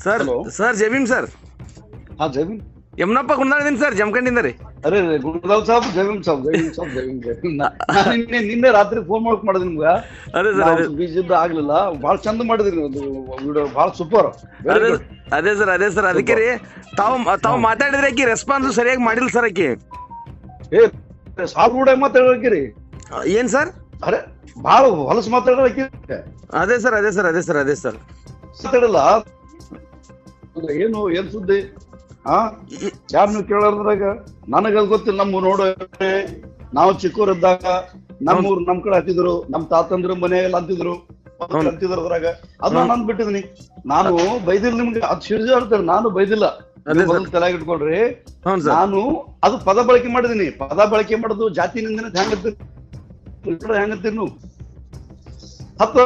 Sir sir ಜಮೀನ್ sir ಹಾ ಜಮೀಮ್ Yamanappa ಗುಂಡಾಳದಿಂದ sir ಜಮಖಂಡಿಂದ ರೀ. ಅರೆ ಗುರುದಾವ್ ಸಾಬ್ ಜಮೀನ್ ಸಾಬ್ ಜಮೀನ್ ಸಾಬ್ ಜಮೀನ್ ನಿನ್ನೆ ನಿನ್ನೆ ರಾತ್ರಿ ಫೋನ್ ಮಾಡಕ್ ಮಾಡಿದ್ರಿ ನಿಮ್ಗ. ಅದೇ ಸರ್ ಬೀಜದ ಆಗ್ಲಿಲ್ಲ. ಬಹಳ ಚಂದ ಮಾಡಿದ್ರಿ ಅದು ವಿಡಿಯೋ ಬಹಳ ಸೂಪರ್ ಅದೇ ಸರ್ ಅದೇ ಸರ್ ಅದಕ್ಕೆ ರೀ ತಾವು ತಾವು ಮಾತಾಡಿದ್ರೆ ಆಕಿ ರೆಸ್ಪಾನ್ಸ್ ಸರಿಯಾಗಿ ಮಾಡಿಲ್ಲ ಸರ್ ಅಕ್ಕಿ ಏ ಸಾಬ್ ಮಾತಾಡೋಕೆ ರೀ? ಏನ್ ಸರ್ ಅರೆ ಬಹಳ ಹೊಲಸು ಮಾತಾಡಕ್ಕೆ ಅದೇ ಸರ್ ಅದೇ ಸರ್ ಅದೇ ಸರ್ ಅದೇ ಸರ್ ಮಾತಾಡಲ್ಲ. ಏನು ಏನ್ ಸುದ್ದಿ? ಹಾ ಯಾರನ್ನು ನೀವು ಕೇಳೋದ್ರಾಗ ನನಗ ಗೊತ್ತಿಲ್ಲ. ನಮ್ಮ ನೋಡ ನಾವು ಚಿಕ್ಕವರಿದ್ದಾಗ ನಮ್ಮೂರು ನಮ್ ಕಡೆ ಹತ್ತಿದ್ರು ನಮ್ ತಾತಂದ್ರ ಮನೆಯಲ್ಲಿ ಅಂತಿದ್ರು. ಅಂತಿದ್ರು ಅದ್ರಾಗ. ಅದನ್ನ ನಾನು ಬಿಟ್ಟಿದೀನಿ ನಾನು ಬೈದಿಲ್ಲ ನಿಮ್ಗೆ ಅದ್ ಶಿರ್ಜ ಹೇಳ್ತಾರೆ ನಾನು ಬೈದಿಲ್ಲ. ತಲೆಗೆ ಇಟ್ಕೊಳ್ರಿ. ನಾನು ಅದು ಪದ ಬಳಕೆ ಮಾಡಿದೀನಿ. ಪದ ಬಳಕೆ ಮಾಡುದು ಜಾತಿ ನಿಂದನೆ ಹೆಂಗತ್ತೀನು ನೀವು ಹತ್ತು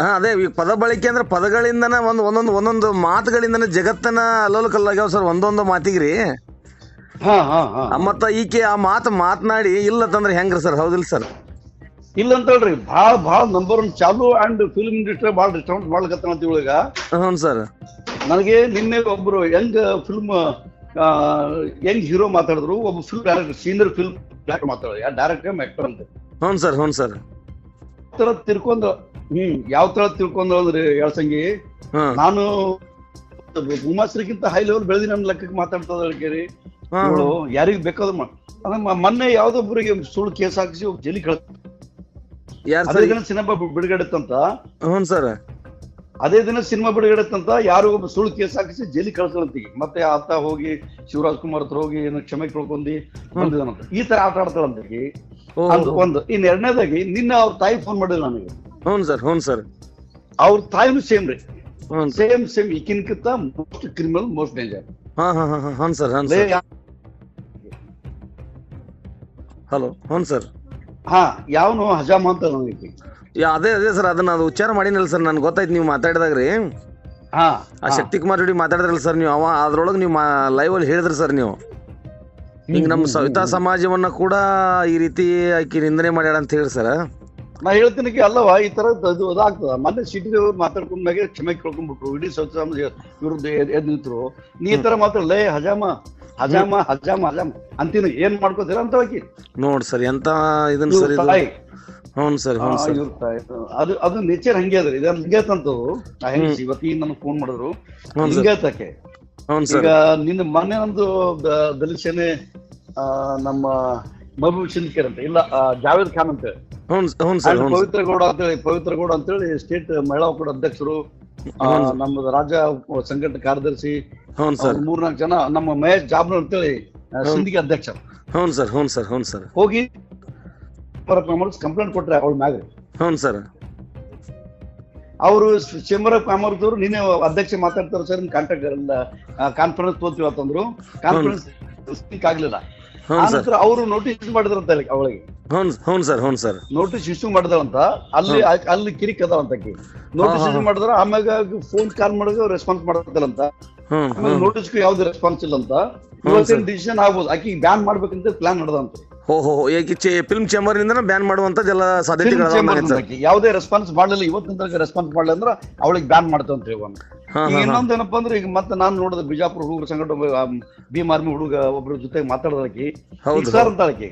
ಹಾ ಅದೇ ಈಗ ಪದ ಬಳಕೆ ಅಂದ್ರೆ ಪದಗಳಿಂದನ ಒಂದ್ ಒಂದೊಂದು ಒಂದೊಂದು ಮಾತುಗಳಿಂದನೇ ಜಗತ್ತನ ಅಲ್ಲೋಲ ಕಲ್ಲಾಗ್ಯಾವ ಸರ್ ಒಂದೊಂದು ಮಾತಿಗ್ರಿ. ಮತ್ತ ಈಕೆ ಆ ಮಾತು ಮಾತನಾಡಿ ಇಲ್ಲ ತಂದ್ರೆ ಹೆಂಗ್ರಿ ಸರ್ ಹೌದಿಲ್ಲ ಸರ್? ಇಲ್ಲ ಅಂತ ಹೇಳ್ರಿ ಭಾಳ ಭಾಳ ನಂಬರ್ ಒನ್ ಚಾಲು ಅಂಡ್ ಫಿಲ್ಮ್ ಇಂಡಸ್ಟ್ರಿ ಭಾಳ ಡಿಸ್ಟರ್ಬ್ ಮಾಡ್ಲಕತ್ತ ಅಂತ ಈಗ ಹ್ಞೂ ಸರ್. ನನಗೆ ನಿನ್ನೆ ಒಬ್ರು ಯಂಗ್ ಫಿಲ್ಮ್ ಯಂಗ್ ಹೀರೋ ಮಾತಾಡಿದ್ರು ಒಬ್ಬ film director senior film director ಮಾತಾಡೋದು ಯಾರು ಡೈರೆಕ್ಟರ್ ಆಕ್ಟರ್ ಅಂತ. ಹ್ಞೂ ಸರ್ ಹ್ಞೂ ಸರ್. ತಿರ್ಕೊಂಡು ಹ್ಮ್ ಯಾವ ತರ ತಿಳ್ಕೊಂಡು ಅಂದ್ರೆ ಹೇಳ್ಸಂಗಿ ನಾನು ಉಮಾಶ್ರೀಗಿಂತ ಹೈ ಲೆವೆಲ್ ಬೆಳೆದಿ ನನ್ನ ಲೆಕ್ಕಕ್ಕೆ ಮಾತಾಡ್ತದ ಕೇಳಿ. ಇವಳು ಯಾರಿಗ್ ಬೇಕಾದ್ರು ಮೊನ್ನೆ ಯಾವ್ದೊಬ್ಬರಿಗೆ ಸುಳ್ಳು ಕೇಸ್ ಹಾಕಿಸಿ ಯಾರು ಅದೇ ಸರ್? ದಿನ ಸಿನಿಮಾ ಬಿಡುಗಡೆ ಅಂತ ಹ್ಞೂ ಸರ್. ಅದೇ ದಿನ ಸಿನಿಮಾ ಬಿಡುಗಡೆ ಅಂತ ಯಾರು ಒಬ್ಬ ಸುಳ್ಳು ಕೇಸ್ ಹಾಕಿಸಿ ಜೈಲಿ ಕಳ್ಸಂತೀಗ ಮತ್ತೆ ಆತ ಹೋಗಿ ಶಿವರಾಜ್ ಕುಮಾರ್ ಹತ್ರ ಹೋಗಿ ಏನು ಕ್ಷಮೆ ಕಳ್ಕೊಂಡಿ ಬಂದಿದ್ದಾನಂತ. ಈ ತರ ಆಟ ಆಡ್ತಾಳಂತೀಗಿ ಅದು ಒಂದು. ಇನ್ ಎರಡನೇದಾಗಿ ನಿನ್ನ ಅವ್ರ ತಾಯಿ ಫೋನ್ ಮಾಡಿದ್ರು ನನಗೆ. ಹ್ಞೂ ಸರ್ ಹ್ಞೂ ಸರ್. ಅವ್ರ ತಾಯಿನೂ ಸೇಮ್ ರೀ. ಸೇಮ್ ಸೇಮ್ ಈಕಿನ್ಕಿಂತ ಮೋಸ್ಟ್ ಕ್ರಿಮಿನಲ್ ಮೋಸ್ಟ್ ಡೇಂಜರ್ ಹಾಂ ಹಾಂ ಹಾಂ ಹ್ಞೂ ಸರ್ ಹ್ಞೂ ಸರ್. ಹಲೋ ಹ್ಞೂ ಸರ್. ಹಾ ಯಾವನು ಹಜಾಮ ಅಂತ ನನಗೆ ಯಾ ಅದೇ ಅದೇ ಸರ್ ಅದನ್ನ ಅದು ಉಚ್ಚಾರ ಮಾಡಿನಲ್ಲ ಸರ್ ನನ್ಗೆ ಗೊತ್ತಾಯ್ತು ನೀವು ಮಾತಾಡಿದಾಗ ರೀ. ಹಾ ಆ ಶಕ್ತಿ ಕುಮಾರ್ ಜೋಡಿ ಮಾತಾಡಿದ್ರಲ್ಲ ಸರ್ ನೀವು ಅವ ಅದ್ರೊಳಗೆ ನೀವು ಲೈವ್ ಅಲ್ಲಿ ಹೇಳಿದ್ರಿ ಸರ್ ನೀವು. ಈಗ ನಮ್ಮ ಸವಿತಾ ಸಮಾಜವನ್ನ ಕೂಡ ಈ ರೀತಿ ಆಕಿ ನಿಂದನೆ ಮಾಡ್ಯಾಳ ಅಂತ ಹೇಳಿ ಸರ್. ನಾ ಹೇಳ್ತೀನಿ ಅಲ್ಲವ ಈ ತರ ಇದು ಅದಾಗ್ತದ. ಮೊನ್ನೆ ಸಿಟಿ ಮಾತಾಡ್ಕೊಂಡ್ ಮ್ಯಾಗೆ ಕ್ಷಮೆ ಕೇಳ್ಕೊಂಡ್ಬಿಟ್ರು. ಇಡೀ ಸ್ವಚ್ಛ ವಿರುದ್ಧ ಎದ್ ನಿಂತರು. ನೀ ಈ ತರ ಮಾತಾಡಲೇ ಹಜಾಮ ಹಜಾಮ ಹಜಾಮ ಹಜಾಮ. ಅಂತೀನಿ ಏನ್ ಮಾಡ್ಕೋತೀರ ಅಂತ ಹೋಗಿ ನೋಡ್ ಸರ್ ಎಂತ ಇದನ್ ಇವ್ರ ಸರ್ ಹ್ಞೂ ಸರ್ ಹ್ಞೂ ಸರ್. ಅದು ಅದು ನೇಚರ್ ಹಂಗೆ ಅದ್ರಿ. ಇದು ಅಂತು ನಾ ಹೆಂಗ್ ಇವತ್ತು ಈಗ ನನಗೆ ಫೋನ್ ಮಾಡಿದ್ರು. ಸರ್. ಈಗ ನಿನ್ನ ಮೊನ್ನೆ ನಮ್ದು ದ- ದಲಿತ ಸೇನೆ ನಮ್ಮ ಮಹಬೂಬ್ ಸಿಂದ್ಕೇರ್ ಅಂತ. ಇಲ್ಲ ಜಾವೇದ್ ಖಾನ್ ಅಂತ. ಪವಿತ್ರ ಗೌಡ ಅಂತೇಳಿ ಪವಿತ್ರ ಗೌಡ ಅಂತೇಳಿ ಸ್ಟೇಟ್ ಮಹಿಳಾ ಒಕ್ಕೂಟ ಅಧ್ಯಕ್ಷರು ನಮ್ಮದು ರಾಜ್ಯ ಸಂಘಟನೆ ಕಾರ್ಯದರ್ಶಿ ಮೂರ್ನಾಲ್ಕು ಜನ ನಮ್ಮ ಮಹೇಶ್ ಜಾಬ್ನರ್ ಅಂತೇಳಿ. ಸಿಂಧಿಗೆ ಅಧ್ಯಕ್ಷ. ಹ್ಞೂ ಸರ್ ಹೌನ್ ಸರ್ ಹೌನ್ ಸರ್. ಹೋಗಿ ಕಂಪ್ಲೇಂಟ್ ಕೊಟ್ರೆ ಅವಳ ಮ್ಯಾಗ. ಹೌನ್ ಸರ್. ಅವರು ಚೇಂಬರ್ ಆಫ್ ಕಾಮರ್ಸ್ ಅವರು ನಿನ್ನೆ ಅಧ್ಯಕ್ಷ ಮಾತಾಡ್ತಾರೆ ಸರ್ ಕಾಂಟ್ರಾಕ್ಟ್ ಕಾನ್ಫರೆನ್ಸ್ ತೋತೀವಿ ಅಂತಂದ್ರು. ಕಾನ್ಫರೆನ್ಸ್ ಆಗ್ಲಿಲ್ಲ. ಆನಂತರ ಅವರು ನೋಟಿಸ್ ಮಾಡಿದ್ರಂತ ಅವಳಿಗೆ. ಹ್ಞೂ ಸರ್ ಹೌನ್ ಸರ್. ನೋಟಿಸ್ ಇಶ್ಯೂ ಮಾಡಿದ್ರಂತ. ಅಲ್ಲಿ ಅಲ್ಲಿ ಕಿರಿಕ್ ಅದಾವಂತ ನೋಟಿಸ್ ಇಶ್ಯೂ ಮಾಡಿದ್ರ ಆಮ್ಯಾಗ ಫೋನ್ ಕಾಲ್ ಮಾಡಿದ್ರೆ ರೆಸ್ಪಾನ್ಸ್ ಮಾಡ್ತಾರಂತ ನೋಟಿಸ್ ನೋಟಿಸ್ಗೂ ಯಾವ್ದು ರೆಸ್ಪಾನ್ಸ್ ಇಲ್ಲ ಅಂತ ಇವತ್ತಿನ. ಡಿಸಿಷನ್ ಆಗ್ಬೋದು. ಆಕಿ ಬ್ಯಾನ್ ಮಾಡ್ಬೇಕಂತ ಪ್ಲಾನ್ ನಡೆದಂತ. ಹೋ ಹೋ ಹೋ. ಏಕೆ ಚೇ ಫಿಲ್ಮ್ ಚೇಂಬರ್ನಿಂದ ಬ್ಯಾನ್ ಮಾಡುವಂಥದ್ದೆಲ್ಲ ಸಾಧ್ಯತೆಗಳು ಸರ್. ಯಾವುದೇ ರೆಸ್ಪಾನ್ಸ್ ಮಾಡಲಿಲ್ಲ. ಇವತ್ತಿನ ತನಕ ರೆಸ್ಪಾನ್ಸ್ ಮಾಡಲಿಲ್ಲ ಅಂದ್ರೆ ಅವಳಿಗೆ ಬ್ಯಾನ್ ಮಾಡ್ತಂತ ಅಂತ ಒಂದು ಹಾಂ ಈಗ ಇನ್ನೊಂದು ಏನಪ್ಪಾ ಅಂದ್ರೆ ಈಗ ಮತ್ತೆ ನಾನು ನೋಡಿದ ಬಿಜಾಪುರ ಹುಡುಗರ ಸಂಘಟ ಭೀಮ್ ಆರ್ಮಿ ಹುಡುಗ ಒಬ್ರ ಜೊತೆ ಈಗ ಸರ್ ಅಂತ ಆಕಿ.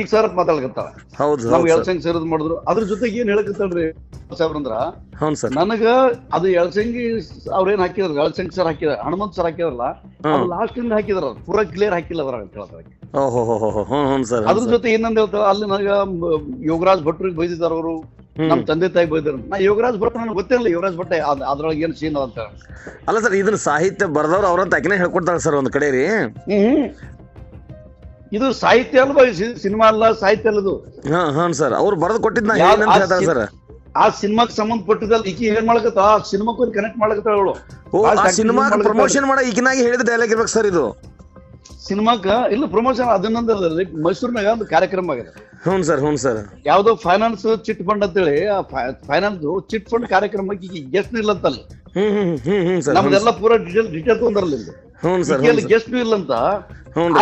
ಈಗ ಸರ್. ಅಂತ ಮಾತಾಡಕತ್ತಾಳ. ಹೌದು ನಾವು ಎಳ್ಸಂಗ್ ಸೇರಿದ್ ಮಾಡಿದ್ರು. ಅದ್ರ ಜೊತೆಗೆ ಏನ್ ಹೇಳಕತ್ತಳ್ರಿ ಸಾಹೇಬ್ರ ಅಂದ್ರ ನನಗ ಅದು ಎಳ್ಸಂಗಿ ಅವ್ರೇನ್ ಹಾಕಿದ್ರು ಎಳ್ಸಂಗಿ ಸರ್ ಹಾಕಿದ್ರ ಹನುಮಂತ್ ಸರ್ ಹಾಕಿದ್ರಲ್ಲ ಲಾಸ್ಟ್ ಇಂದ ಹಾಕಿದ್ರ ಪೂರಾ ಕ್ಲಿಯರ್ ಹಾಕಿಲ್ಲ ಅದ್ರಾಗ ಅಂತ ಹೇಳ್ತಾರೆ ಅದ್ರ ಜೊತೆ ಏನಂತ ಹೇಳ್ತಾರ ಅಲ್ಲಿ ನನಗ ಯೋಗರಾಜ್ ಭಟ್ರಿಗೆ ಬೈದಿದ್ದಾರೆ ಅವರು. ನಮ್ ತಂದೆ ತಾಯಿ ಬೈದಾರ ನಾ ಯೋಗರಾಜ್ ಭಟ್ ನನಗೆ ಗೊತ್ತಿರಲಿಲ್ಲ. ಯೋಗರಾಜ್ ಭಟ್ ಅದ್- ಅದ್ರೊಳಗೆ ಏನ್ ಸೀನ್ ಅಂತ. ಅಲ್ಲ ಸರ್ ಇದನ್ನ ಸಾಹಿತ್ಯ ಬರ್ದವ್ರು ಅವ್ರಂತ ತಕ್ಕನೇ ಹೇಳ್ಕೊಡ್ತಾಳೆ ಸರ್ ಒಂದ್ ಕಡೆ ರೀ? ಹ್ಮ್. ಇದು ಸಾಹಿತ್ಯ ಅಲ್ವಾ? ಸಿನಿಮಾ ಅಲ್ಲ ಸಾಹಿತ್ಯ ಅಲ್ಲದು ಹಾಂ ಸರ್. ಅವ್ರು ಬರೆದು ಕೊಟ್ಟಿದ್ನ ಏನಂತ ಹೇಳ್ತಾರೆ ಸರ್? ಆ ಸಿನಿಮಾಕ್ ಸಂಬಂಧಪಟ್ಟಿದ್ದಲ್ಲ ಈಕಿ ಏನ್ ಮಾಡಕತ್ತ ಆ ಸಿನಿಮಾಕ್ ಕನೆಕ್ಟ್ ಮಾಡಕತ್ತಾಳ ಅವಳು. ಆ ಸಿನಿಮಾ ಪ್ರಮೋಷನ್ ಮಾಡ ಈಗಿನಾಗಿ ಹೇಳಿದ ಡೈಲಾಗ್ ಇರ್ಬೇಕು ಸರ್ ಇದು. ಸಿನಿಮಾಕ ಇಲ್ಲ ಪ್ರಮೋಷನ್ ಅದನ್ನೊಂದಲ್ಲ ಮೈಸೂರಿನಾಗ ಒಂದು ಕಾರ್ಯಕ್ರಮ ಆಗಿದೆ. ಹ್ಞೂ ಸರ್ ಹ್ಞೂ ಸರ್. ಯಾವ್ದೋ ಫೈನಾನ್ಸ್ ಚಿಟ್ ಫಂಡ್ ಅಂತೇಳಿ ಫೈನಾನ್ಸ್ ಚಿಟ್ ಫಂಡ್ ಕಾರ್ಯಕ್ರಮಕ್ಕೆ ಈಗ ಗೆಸ್ಟ್ ಇಲ್ಲ ಅಂತ ಅಲ್ಲಿ ಹ್ಞೂ ಹ್ಞೂ ಹ್ಞೂ ಹ್ಞೂ ಸರ್ ನಮ್ದೆಲ್ಲ ಪೂರಾ ಡಿಟೇಲ್ ಡಿಟೇಲ್ ತೊಂದರಲ್ಲಿ ಇಲ್ಲಿ. ಗೆಸ್ಟ್ ಇಲ್ಲ ಅಂತ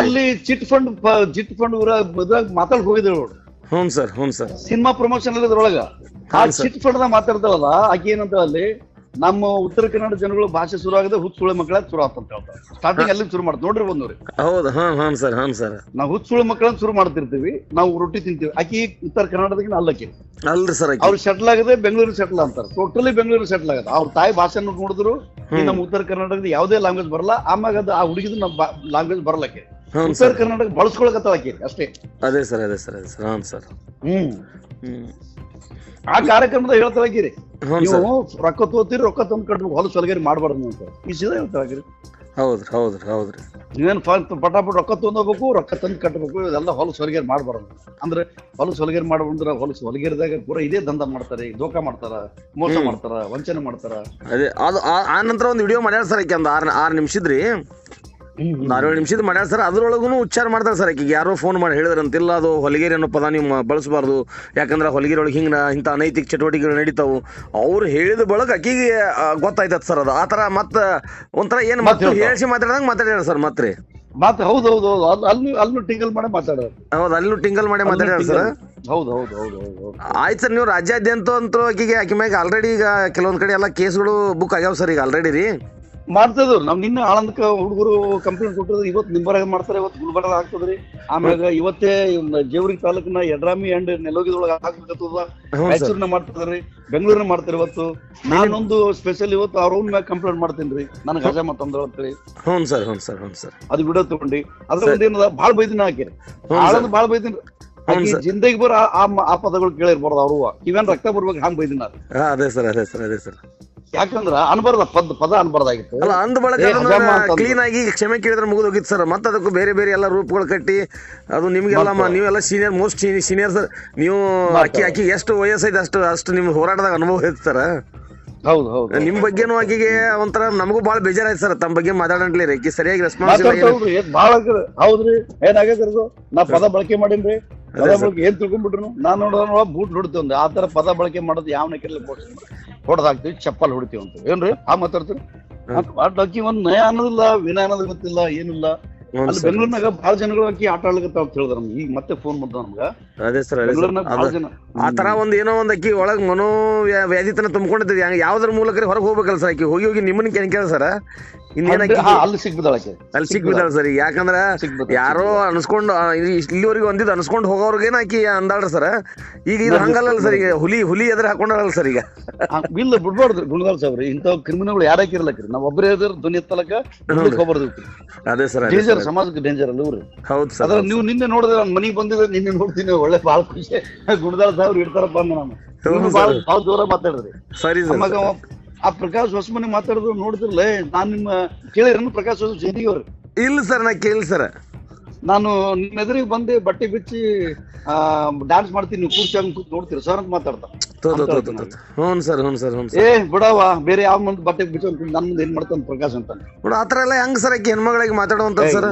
ಅಲ್ಲಿ ಚಿಟ್ ಫಂಡ್ ಚಿಟ್ ಫಂಡ್ ಮಾತಾಡ್ ಹೋಗಿದ್ರು ನೋಡು. ಹ್ಞೂ ಸರ್ ಹ್ಞೂ ಸರ್. ಸಿನಿಮಾ ಪ್ರಮೋಷನ್ ಅಲ್ಲಿ ಅದ್ರೊಳಗ ಆ ಚಿಟ್ ಫಂಡ್ ಮಾತಾಡ್ತಾರಲ್ಲ ಮಾತಾಡ್ತಾಳಲ್ಲ ಆಕೆ ಏನಂತ ಅಲ್ಲಿ ನಮ್ಮ ಉತ್ತರ ಕನ್ನಡ ಜನಗಳು ಭಾಷೆ ಶುರು ಆಗದೆ ಹುಚ್ಚುಳೆ ಮಕ್ಕಳ ಶುರು ಆತಂತ ಹೇಳ್ತಾರೆ ಸ್ಟಾರ್ಟಿಂಗ್ ಅಲ್ಲಿ ಶುರು ಮಾಡ್ತಾರೆ ನೋಡ್ರಿ ಬಂದವ್ರಿ. ಹೌದು ಹಾ ಹಾ ಸರ್ ಹಾ ಸರ್. ನಾವು ಹುಚ್ಚುಳೆ ಮಕ್ಕಳನ್ನ ಶುರು ಮಾಡ್ತಿರ್ತೀವಿ. ನಾವು ರೊಟ್ಟಿ ತಿಂತೀವಿ. ಆಕಿ ಉತ್ತರ ಕರ್ನಾಟಕದ ಅಲ್ಲಕ್ಕೆ. ಅಲ್ರಿ ಸರ್ ಅವ್ರು ಸೆಟ್ಲ್ ಆಗದೆ ಬೆಂಗಳೂರು ಸೆಟ್ಲ್ ಅಂತಾರೆ. ಟೋಟಲಿ ಬೆಂಗಳೂರು ಸೆಟ್ಲ್ ಆಗದ. ಅವ್ರ ತಾಯಿ ಭಾಷೆ ನೋಡಿದ್ರು ನಮ್ಮ ಉತ್ತರ ಕರ್ನಾಟಕದ ಯಾವುದೇ ಲ್ಯಾಂಗ್ವೇಜ್ ಬರಲ್ಲ. ಆಮ್ಯಾಗ ಅದು ಆ ಹುಡುಗಿದು ನಮ್ಮ ಲ್ಯಾಂಗ್ವೇಜ್ ಬರಲಕ್ಕೆ ಉತ್ತರ ಸರ್. ಕರ್ನಾಟಕ ಬಳಸ್ಕೊಳಕತ್ತಾಳ ಅಷ್ಟೇ. ಅದೇ ಸರ್ ಅದೇ ಸರ್ ಅದೇ ಸರ್. ಹಾಂ ಸರ್. ಹ್ಮ್. ಆ ಕಾರ್ಯಕ್ರಮದ ಹೇಳ್ತಾಳಕಿರಿ ಹ್ಞೂ ನೀವು ರೊಕ್ಕ ತೋತೀರಿ ರೊಕ್ಕ ತಂದು ಕಟ್ಬೇಕು ಹೊಲ ಹೊಲಗೇರಿ ಮಾಡಬಾರ್ದು ಅಂತ. ಈ ಸೀದಾ ಹೇಳ್ತಾಳಕಿರಿ ಹೌದ್ರಿ ಹೌದ್ರಿ ಹೌದ್ರಿ. ನೀವೇನು ಪಟಾಪಟ್ ರೊಕ್ಕ ತೊಗೊಂಡೋಗ್ಬೇಕು ರೊಕ್ಕ ತಂದು ಕಟ್ಟಬೇಕು ಇದೆಲ್ಲ ಹೊಲ ಸೊಲಗೇರಿ ಮಾಡಬಾರ್ದು. ಅಂದ್ರೆ ಹೊಲ ಹೊಲಗೇರಿ ಮಾಡ್ಬಂದ್ರೆ ಹೊಲ ಹೊಲಗೇರಿದಾಗ ಪೂರ ಇದೇ ದಂಧ ಮಾಡ್ತಾರೆ ದೋಖ ಮಾಡ್ತಾರ ಮೋಸ. ಮಾಡ್ತಾರ ವಂಚನೆ ಮಾಡ್ತಾರ. ಅದೇ ಅದು ಆ ಆ ನಂತರ ಒಂದು ವಿಡಿಯೋ ಮಾಡ್ಯಾರ ಸರ್ ಆಕೆ ಒಂದು ಆರು ಆರು ನಿಮಿಷದ್ರಿ. ಒಂದು ನಿಮಿಷದ ಮಾಡ್ಯಾರ ಸರ್. ಅದ್ರೊಳಗೂ ಉಚ್ಚಾರ ಮಾಡ್ತಾರೆ ಸರ್. ಆಕಿಗೆ ಯಾರೋ ಫೋನ್ ಮಾಡಿ ಹೇಳಿದ್ರಂತಿಲ್ಲ. ಅದು ಹೊಲಿಗೇರಿ ಅನ್ನೋ ಪದ ನೀವು ಬಳಸಬಾರ್ದು. ಯಾಕಂದ್ರೆ ಹೊಲಿಗೇರಿ ಒಳಗೆ ಹಿಂಗೆ ಇಂಥ ಅನೈತಿಕ ಚಟುವಟಿಕೆಗಳು ನಡೀತಾವು. ಅವ್ರು ಹೇಳಿದ ಬಳಕ ಆಕಿಗೆ ಗೊತ್ತಾಯ್ತದ ಸರ್ ಅದು. ಆ ಥರ ಮತ್ತೆ ಒಂಥರ ಏನು ಮತ್ತೆ. ಹೇಳಿಸಿ ಮಾತಾಡ್ದಂಗೆ ಮಾತಾಡ್ಯಾರ ಸರ್ ಮತ್ತೆ ಮಾತು ಹೌದು ಹೌದು. ಹೌದು ಅಲ್ಲಿ ಟಿಂಗಲ್ ಮಾಡೇ ಮಾತಾಡೋದು ಹೌದು ಅಲ್ಲೂ ಟಿಂಗಲ್ ಮಾಡಿ ಮಾತಾಡ್ಯಾರ ಸರ್. ಹೌದು ಹೌದು ಹೌದು ಹೌದು ಹೌದು. ಆಯ್ತು ಸರ್ ನೀವು ರಾಜ್ಯಾದ್ಯಂತ ಅಂತೂ ಆಕಿಗೆ ಆಕಿ ಮ್ಯಾಗ ಆಲ್ರೆಡಿ ಈಗ ಕೆಲವೊಂದ್ ಕಡೆ ಎಲ್ಲ ಕೇಸ್ಗಳು ಬುಕ್ ಆಗ್ಯಾವ ಸರ್ ಈಗ ಆಲ್ರೆಡಿ ರೀ. ಮಾಡ್ತಿದ್ರು. ನಾವ್ ನಿನ್ನೆ ಆಳಂದಕ್ಕ ಹುಡುಗರು ಕಂಪ್ಲೇಂಟ್ ಕೊಟ್ಟಿದ್ರು. ಇವತ್ತು ನಿಂಬರಾಗ ಮಾಡ್ತಾರೆ ಇವತ್ತು ಗುಲ್ಬರ್ಗ ಆಗ್ತದ್ರಿ ಆಮ್ಯಾಗ ಇವತ್ತೇ ಜೇವರಿ ತಾಲೂಕಿನ ಎಡ್ರಾಮಿ ಅಂಡ್ ನೆಲೋಗಿದೊಳಗ ಆಗ್ಬೇಕತ್ತದ ಮೈಸೂರಿನ ರಾಯಚೂರಿನ ಮಾಡ್ತಿದ್ರಿ ಬೆಂಗಳೂರಿನ ಮಾಡ್ತಾರೆ ಇವತ್ತು. ನಾನೊಂದು ಸ್ಪೆಷಲ್ ಇವತ್ತು ಅವ್ರ ಮ್ಯಾಗ ಕಂಪ್ಲೇಂಟ್ ಮಾಡ್ತೀನಿ ರೀ ನನಗೆ ಹಜ ಅಂತಂದ್ರ ಅಂತೇಳಿ ಹ್ಞೂ ಸರ್ ಹ್ಞೂ ಸರ್ ಹ್ಞೂ ಸರ್. ಅದು ವಿಡಿಯೋ ತಗೊಂಡು. ಅದ್ರ ಏನದ? ಭಾಳ ಬೈದಿನ ಹಾಕಿರಿ ಆಳಂದ್ ಭಾಳ ಬೈದಿನ. ಜಿಂದಗಿ ಬರ ಆ ಆ ಪದಗಳು ಕೇಳಿರ್ಬಾರ್ದು ಅವರು ಇವೇನ್ ರಕ್ತ ಬರ್ಬೇಕು ಹಂಗ್ ಬೈದಿನ ಅದೇ ಸರ್ ಅದೇ ಸರ್ ಅದೇ ಸರ್. ಯಾಕಂದ್ರ ಅನ್ಬಾರ್ದ ಪದ ಪದ ಅನ್ಬಾರ್ದಾಗಿತ್ತು. ಅಲ್ಲ ಅಂದ ಬಳಕ. ಕ್ಲೀನ್ ಆಗಿ ಕ್ಷಮೆ ಕೇಳಿದ್ರೆ ಮುಗಿದೋಗಿತ್ತು ಸರ್. ಮತ್ತೆ ಅದಕ್ಕೂ ಬೇರೆ ಬೇರೆ ಎಲ್ಲ ರೂಪಗಳು ಕಟ್ಟಿ ಅದು ನಿಮಗೆಲ್ಲ ನೀವು ನೀವೆಲ್ಲ ಸೀನಿಯರ್ ಮೋಸ್ಟ್ ಸೀನಿಯರ್ ಸರ್ ನೀವು ಅಕ್ಕಿ ಅಕ್ಕಿ ಎಷ್ಟು ವಯಸ್ಸೈತೆ ಅಷ್ಟು ಅಷ್ಟು ನಿಮ್ಮ ಹೋರಾಟದಾಗ ಅನುಭವ ಐತೆ ಸರ್. ಹೌದು ಹೌದು ನಿಮ್ ಬಗ್ಗೆನೂ ಆಕಿಗೆ ಒಂಥರ ನಮಗೂ ಬಹಳ ಬೇಜಾರಾಯ್ತು ಸರ್. ತಮ್ಮ ಬಗ್ಗೆ ಮಾತಾಡಂಟ್ಲಿ ರೀ. ಸರಿಯಾಗಿ ರೆಸ್ಪಾನ್ಸ್ ಬಾಳ ಹೌದ್ರಿ? ಏನಾಗೈತಿ ನಾ ಪದ ಬಳಕೆ ಮಾಡೀನ್ರಿ ಪದ ಬಳಕೆ ಏನ್ ತಿಳ್ಕೊಂಡ್ಬಿಟ್ರು ನಾನು ನೋಡೋಣ ಬೂಟ್ ನೋಡ್ತೇವೆ ಆ ತರ ಪದ ಬಳಕೆ ಮಾಡೋದು ಯಾವನ ಕೆಲ ಹೊಡೆದಾಕ್ತಿವಿ ಚಪ್ಪಲ್ ಹೊಡಿತೀವಿ ಅಂತ. ಏನ್ರಿ? ಆ ಮಾತಾಡ್ತೀರಿ? ಆ ಒಂದ್ ನಯ ಅನ್ನೋದಿಲ್ಲ ವಿನಯ ಅನ್ನೋದು ಗೊತ್ತಿಲ್ಲ ಏನಿಲ್ಲ. ಅಲ್ಲಿ. ಬೆಂಗಳೂರಿನಾಗ ಬಹಳ ಜನಗಳು ಅಕ್ಕಿ ಆಟ ಆಡ್ಲಿಕತ್ತಾವ ಅಂತ ಹೇಳಿದ್ರ ನಮ್ಗೆ. ಈಗ ಮತ್ತೆ ಫೋನ್ ಬಂದ ನಮ್ಗ. ಅದೇ ಸರ್ ಆ ತರ ಒಂದ್ ಏನೋ ಒಂದ್ ಅಕ್ಕಿ ಒಳಗ್ ಮನೋ ವ್ಯಾ- ವ್ಯಾಧಿತನ ತುಂಬಿಕೊಂಡಿರ್ತದೆ ಹಂಗ ಯಾವ್ದ್ರ ಮೂಲಕ ಹೊರಗೆ ಹೋಗ್ಬೇಕಲ್ಲ ಸರ್ ಆಕಿ? ಹೋಗಿ ಹೋಗಿ ನಿಮ್ಮನ್ನ ಕೆನ್ ಕೇಳ ಸರ್. ಇನ್ನೇನ್ ಅಲ್ಲಿ- ಆಕಿ. ಆಕೆ ಸಿಕ್ಬಿದ್ದಾಳ. ಸರ್. ಯಾಕಂದ್ರ ಯಾರೋ ಅನ್ಸ್ಕೊಂಡು ಇಲ್ಲಿವರೆಗೆ ಇಲ್ಲಿ- ಇಲ್ಲಿವರೆಗೂ ಒಂದಿದ್ದು ಅನ್ಸ್ಕೊಂಡು ಹೋಗೋರ್ಗೇನ ಆಕಿ ಅಂದಾಳ್ರ ಸರ್. ಈಗ ಇದು ಹಂಗಲ್ಲ ಸರ್. ಈಗ ಹುಲಿ ಹುಲಿ ಎದ್ರ ಹಾಕೊಂಡಲ್ಲ ಸರ್ ಈಗ. ಇಲ್ಲ ಬಿಡ್ಬಾರ್ದು ಗುಣದಾಲ್ ಸಾಬ್ರಿ ಇಂಥವ್ ಕ್ರಿಮಿನಲ್ ಯಾರಾಕಿರ್ಲಕ್ರಿ ನಾವ್ ಒಬ್ಬರೇ ಧ್ವನಿ ಎತ್ತಲಕ. ಹೋಗ್ಬಾರ್ದು. ಅದೇ ಸರ್. ಡೇಂಜರ್ ಸಮಾಜಕ್ಕೆ ಡೇಂಜರ್ ಅಲ್ಲ ಇವ್ರು. ಹೌದು ಸರ್ ಅದ್ರ ನೀವು ನಿನ್ನೆ ನೋಡಿದ್ರೆ ನಾನು ಮನೆಗೆ ಬಂದಿದ್ರೆ ನಿನ್ನೆ ನೋಡ್ತೀನಿ ಒಳ್ಳೆ ಬಾಳ ಖುಷಿ. ಗುಣದಾಳ ಸಾವ್ರು ಇಡ್ತಾರಪ್ಪ ಅಂದ ನಾನು. ಭಾಳ ಜೋರ ಮಾತಾಡಿದ್ರಿ. ಸರಿ ಆ ಪ್ರಕಾಶ್ ಹೊಸಮನೆ ಮಾತಾಡಿದ್ರು ನೋಡಿದ್ರಲ್ಲ ನಾನು ನಿಮ್ಮ ಕೇಳಿರನು ಪ್ರಕಾಶ್ ಹೊಸ ಜಯಂತಿಗೆ ಅವ್ರು. ಇಲ್ಲ ಸರ್ ನಾ ಕೇಳಿ ಸರ್. ನಾನು ನಿಮ್ಮ ಎದುರಿಗೆ ಬಂದು ಬಟ್ಟೆ ಬಿಚ್ಚಿ ಡ್ಯಾನ್ಸ್ ಮಾಡ್ತೀನಿ ನೀವು ಕೂರ್ಚಿ ಹಂಗ್ ನೋಡ್ತೀರಿ? ಸರ್ ಅಂತ ಮಾತಾಡ್ತಾ. ಹ್ಞೂ ಸರ್ ಹ್ಞೂ ಸರ್ ಹ್ಞೂ ಏ ಬಿಡವ ಬೇರೆ ಯಾವ ಮಂದಿ ಬಟ್ಟೆ ಬಿಚ್ಚು ನನ್ನ ಮುಂದೆ ಏನ್ ಮಾಡ್ತಾನೆ ಪ್ರಕಾಶ್ ಅಂತ. ನೋಡ ಆತರ ಥರ ಎಲ್ಲ ಹೆಂಗ್ ಸರ್ ಆಕಿ ಹೆಣ್ಮಗಳಿಗೆ ಮಾತಾಡುವಂತ ಸರ್.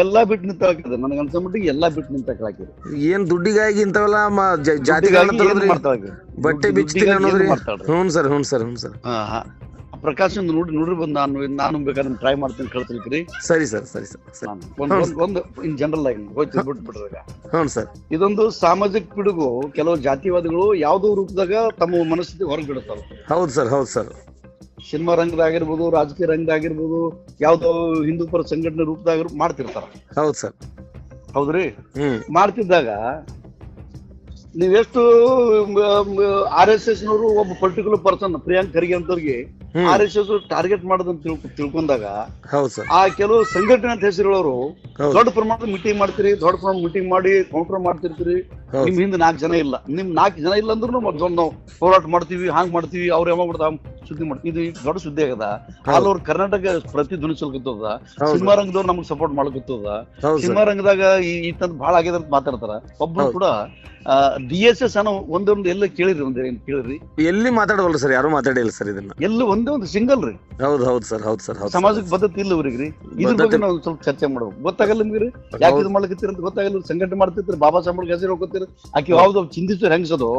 ಎಲ್ಲಾ ಬಿಟ್ಟು ನಿಂತಾಕಿದೆ ನನಗೆ ಅನ್ಸಮಟ್ಟಿಗೆ ಎಲ್ಲಾ ಬಿಟ್ಟು ನಿಂತಾಕಿದೆ ಏನ್ ದುಡ್ಡಿಗಾಗಿ ಇಂಥವೆಲ್ಲ ಮ- ಜ- ಜಾತಿಗಳನ್ನ ತೆಗೆದ್ರಿ ಬಟ್ಟೆ ಅನ್ನೋದ್ರಿ? ಹ್ಞೂ ಸರ್ ಹ್ಞೂ ಸರ್ ಹ್ಞೂ ಸರ್. ಪ್ರಕಾಶ್ ನೋಡಿ ನೋಡ್ರಿ ಬಂದು ನಾನು ನಾನು ಬೇಕಾದ್ರೆ ಟ್ರೈ ಮಾಡ್ತೀನಿ ಕೇಳ್ತಿರ್ತೀರಿ ಸರಿ ಸರ್ ಸರಿ ಸರ್ ಒಂದು ಇನ್ ಜನರಲ್ ಆಗಿ ಹೋಯ್ತು ಬಿಟ್ಬಿಟ್ರಾಗ ಹ್ಞೂ ಸರ್. ಇದೊಂದು ಸಾಮಾಜಿಕ ಪಿಡುಗು ಕೆಲವು ಜಾತಿವಾದಿಗಳು ಯಾವುದೋ ರೂಪದಾಗ ತಮ್ಮ ಮನಸ್ಥಿತಿ ಹೊರಗೆ ಬಿಡುತ್ತವೆ ಹೌದು ಸರ್ ಹೌದು ಸರ್. ಸಿನಿಮಾ ರಂಗದಾಗಿರ್ಬೋದು ರಾಜಕೀಯ ರಂಗದಾಗಿರ್ಬೋದು ಯಾವುದೋ ಹಿಂದೂ ಪರ ಸಂಘಟನೆ ರೂಪದಾಗ ಮಾಡ್ತಿರ್ತಾರ. ಹೌದು ಸರ್. ಹೌದ್ರಿ? ಮಾಡ್ತಿದ್ದಾಗ ನೀವೆಷ್ಟು ಆರ್ ಎಸ್ ಎಸ್ ನವರು ಒಬ್ಬ ಪರ್ಟಿಕ್ಯುಲರ್ ಪರ್ಸನ್ ಪ್ರಿಯಾಂಕ್ ಖರ್ಗೆ ಅಂತವ್ರಿಗೆ ಆರ್ ಎಸ್ ಎಸ್ ಟಾರ್ಗೆಟ್ ಮಾಡೋದನ್ನ ತಿಳ್ಕೊ ತಿಳ್ಕೊಂಡಾಗ ಆ ಕೆಲವು ಸಂಘಟನೆ ಅಂತ ಹೆಸರುಗಳವರು ದೊಡ್ಡ ಪ್ರಮಾಣದ ಮೀಟಿಂಗ್ ಮಾಡ್ತೀರಿ ದೊಡ್ಡ ಪ್ರಮಾಣ ಮೀಟಿಂಗ್ ಮಾಡಿ ಕೌಂಟರ್ ಮಾಡ್ತಿರ್ತೀರಿ. ನಿಮ್ ಹಿಂದ್ ನಾಲ್ಕು ಜನ ಇಲ್ಲ. ನಿಮ್ ನಾಲ್ಕು ಜನ ಇಲ್ಲ ಅಂದ್ರೂ ಮತ್ತೊಂದು ನಾವು ಹೋರಾಟ ಮಾಡ್ತೀವಿ ಹಾಂಗ್ ಮಾಡ್ತೀವಿ ಅವ್ರ ಯಾವಾಗ ಮಾಡ್ತಾವ ಸುದ್ದಿ ಮಾಡ್ತೀವಿ ಇದು ದೊಡ್ಡ ಸುದ್ದಿ ಆಗದ ಆಲ್ ಓವರ್ ಕರ್ನಾಟಕ ಪ್ರತಿಧ್ವನಿಸಲ್ಕತ್ತದ ಸಿನಿಮಾ ರಂಗದವ್ರು ನಮ್ಗೆ ಸಪೋರ್ಟ್ ಮಾಡ್ಕತ್ತದ. ಸಿನಿಮಾ ರಂಗದಾಗ ಈ ತಂದ್ ಭಾಳ ಆಗ್ಯದ ಅಂತ ಮಾತಾಡ್ತಾರ. ಒಬ್ಬರು ಕೂಡ ಡಿ ಎಸ್ ಎಸ್ ಅನ್ನೋ ಒಂದೊಂದು ಎಲ್ಲ ಕೇಳಿರಿ ಒಂದ್ ಕೇಳಿರಿ ಎಲ್ಲಿ ಮಾತಾಡವಲ್ರಿ ಸರ್? ಯಾರು ಮಾತಾಡಿಲ್ಲ ಸರ್ ಇದನ್ನ. ಎಲ್ಲ ಒಂದೇ ಒಂದು ಸಿಂಗಲ್ ರೀ. ಹೌದು ಹೌದು ಸರ್ ಹೌದು ಸರ್ ಹೌದು ಸಮಾಜಕ್ಕೆ ಬದ್ಧತೆ ಇಲ್ಲ ಇವ್ರಿಗೆ ಇದ್ರ ಬಗ್ಗೆ ನಾವು ಸ್ವಲ್ಪ ಚರ್ಚೆ ಮಾಡ್ಬೇಕು. ಗೊತ್ತಾಗಲ್ಲ ನಿಮ್ಗೆ ಯಾಕೆ. ಇದು ಮಾಡ್ಲಿಕ್ಕೆ ಅಂತ ಗೊತ್ತಾಗಲ್ಲ. ಸಂಘಟನೆ ಮಾಡ್ತಿರ್ತಾರೆ ಬಾಬಾ ಸಾಹೇಬ್ ಹೆಸರು ಹೋಗ್ತೀರಿ ಆಕಿ ಯಾವ್ದು ಚಿಂತಿಸ ಹೆಂಗಸದು?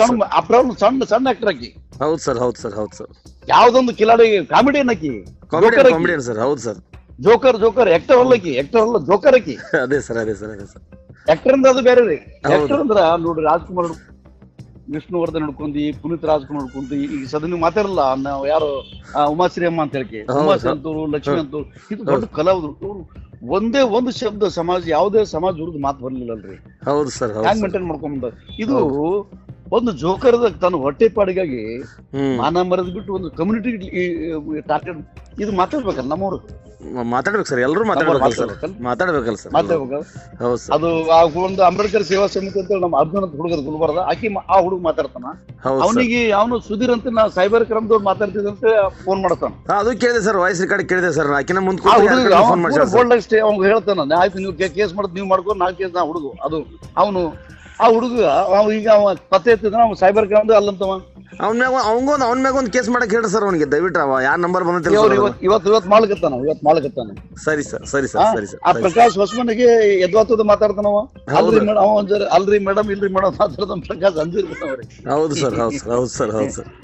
ಸಣ್ಣ ಅಪ್ರಾವ್ ಸಣ್ಣ ಸಣ್ಣ ಆಕ್ಟರ್ ಆಕಿ. ಹೌದು ಸರ್ ಹೌದು ಸರ್ ಹೌದು ಸರ್. ಯಾವ್ದೊಂದು ಕಿಲಾಡಿ ಕಾಮಿಡಿ ಆಕಿ? ಕಾಮಿಡಿ ಕಾಮಿಡಿಯನ್ ಸರ್ ಹೌದು ಸರ್. ಜೋಕರ್ ಜೋಕರ್ ಆಕ್ಟರ್ ಅಲ್ಲ ಆಕಿ ಆಕ್ಟರ್ ಅಲ್ಲ ಜೋಕರ್ ಆಕಿ. ಅದೇ ಸರ್ ಅದೇ ಸರ್ ಅದೇ ಸರ್. ಆಕ್ಟರ್ ಅಂದ್ರೆ ಅದು ಬೇರೆ ರೀ. ಹೌದು. ಆಕ್ಟರ್ ಅಂದ್ರ ನೋಡ್ರಿ ರಾಜ್ಕುಮಾರ್ ವಿಷ್ಣುವರ್ಧನ್ ನೋಡ್ಕೊಂಡಿ ಪುನೀತ್ ರಾಜ್ಕುಮಾರ್ ನೋಡ್ಕೊಂಡಿ ಈಗ ಸದ ನೀವು ಮಾತಾಡಲ್ಲ ನಾವು ಯಾರು ಉಮಾಶ್ರೀ ಅಮ್ಮ ಅಂತ ಹೇಳಿ ಹೌದು. ಉಮಾಶ್ರೀ ಅಂತೂರು ಲಕ್ಷ್ಮಿ ಅಂತವ್ರು ಇದು ದೊಡ್ಡ ಕಲಾವಿದ್ರು. ಒಂದೇ ಒಂದು ಶಬ್ದ ಸಮಾಜ ಯಾವುದೇ ಸಮಾಜ ಹುಡುಗ ಮಾತು ಬರ್ಲಿಲ್ಲಲ್ರಿ. ಹೌದು ಸರ್ ಹೌದು ಹ್ಯಾಂಗ್ ಸರ್. ಮೇಂಟೈನ್ ಮಾಡ್ಕೊಂಡ್ ಇದು ಒಂದು ಜೋಕರ್ದ ತನ್ನ ಹೊಟ್ಟೆ ಪಾಡಿಗಾಗಿ ಮಾನ ಮರದ ಬಿಟ್ಟು ಒಂದು ಕಮ್ಯುನಿಟಿ ಟಾರ್ಗೆಟ್ ಇದು ಮಾತಾಡ್ಬೇಕಲ್ಲ ನಮ್ಮವರು? ಮಾತಾಡ್ಬೇಕು ಸರ್ ಎಲ್ಲರೂ ಮಾತಾಡ್ಬೇಕಲ್ಲ? ಸರ್. ಮಾತಾಡ್ಬೇಕಲ್ಲ? Sir sir. ಅದು ಆ ಒಂದು ಅಂಬೇಡ್ಕರ್ ಸೇವಾ ಸಮಿತಿ ಅಂತ ನಮ್ಮ ಅರ್ಜುನ ಹುಡುಗರು ಗುಲ್ಬರ್ದ ಆಕಿ ಆ ಹುಡುಗ ಮಾತಾಡ್ತಾನ. ಅವನಿಗೆ ಅವನು ಸುಧೀರ್ ಅಂತ ನಾ ಸೈಬರ್ ಕ್ರಮದವ್ರು ಮಾತಾಡ್ತಿದ್ದಂತೆ ಫೋನ್ ಮಾಡ್ತಾನ. ಅದು ಕೇಳಿದೆ ಸರ್ ವಾಯ್ಸ್ ರೆಕಾರ್ಡ್ ಕೇಳಿದೆ ಸರ್ ಆಕಿನ ಮುಂದೆ ಫೋನ್ ಬೋಲ್ಡ್ ಅಷ್ಟೇ ಅವ್ನು ಹೇಳ್ತಾನ ಆಯ್ತು ನೀವು ಕೇಸ್ ಮಾಡೋದು ನೀವು ಮಾಡ್ಕೊ ನಾ ಕೇಸ್ ನಾ ಹುಡುಗ. ಅದು ಅವನು ಆ ಹುಡುಗ ಅವ ಈಗ ಅವ ಪತ್ತೆ ಎತ್ತಿದ ಅವ್ನು ಸೈಬರ್ ಕ್ರೈಮ್ ಅಲ್ಲಂತವ ಅವ್ನ ಮ್ಯಾಗ ಅವಂಗೊಂದು ಅವ್ನ ಮ್ಯಾಗ ಒಂದು ಕೇಸ್ ಮಾಡಕ್ ಹೇಳ್ರಿ ಸರ್ ಅವನಿಗೆ ದಯವಿಟ್ಟು ಅವ. ಯಾರ ನಂಬರ್ ಬಂದಿಲ್ಲ ಇವ್ರು ಇವತ್ತು ಇವತ್ತು ಇವತ್ತು ಮಾಡ್ಲಿಕತ್ತಾನ ಇವತ್ತು ಮಾಡ್ಕತ್ತಾನ ಸರಿ ಸರ್ ಸರಿ ಸರ್ ಸರಿ ಸರ್ ಆ ಪ್ರಕಾಶ್ ಹೊಸಮನಿಗೆ ಎದ್ವಾತದ ಮಾತಾಡ್ತಾನವ. ಅಲ್ರಿ ಮೇಡಮ್ ಅವ ಅಲ್ರಿ ಮೇಡಮ್ ಇಲ್ರಿ ಮೇಡಮ್ ಮಾತಾಡ್ತಾನ ಪ್ರಕಾಶ್ ಅಂಜಿರ್ತಾನ ಹೌದು ಸರ್ ಹೌದು ಸರ್ ಹೌದು ಸರ್ ಹೌದು ಸರ್.